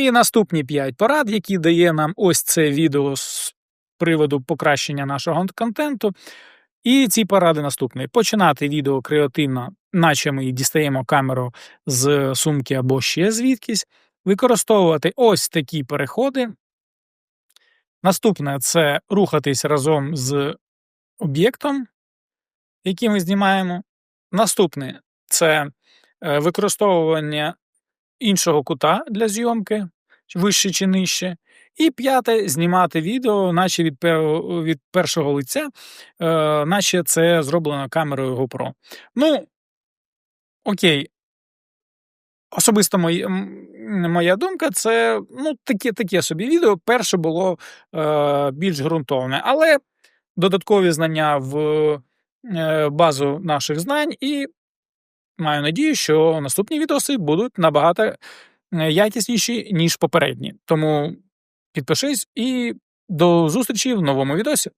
І наступні 5 порад, які дає нам ось це відео з приводу покращення нашого контенту. І ці поради наступні: починати відео креативно, наче ми дістаємо камеру з сумки або ще звідкись, використовувати ось такі переходи. Наступне це рухатись разом з об'єктом, який ми знімаємо. Наступне це е, використовування іншого кута для зйомки, вище чи нижче. І п'яте знімати відео, наче від від першого лиця, е, наче це зроблено камерою GoPro. Ну, окей. Особисто моя, моя думка, це ну, таке, таке собі відео. Перше було е, більш ґрунтовне, але додаткові знання в е, базу наших знань, і маю надію, що наступні відоси будуть набагато е, якісніші, ніж попередні. Тому підпишись і до зустрічі в новому відосі.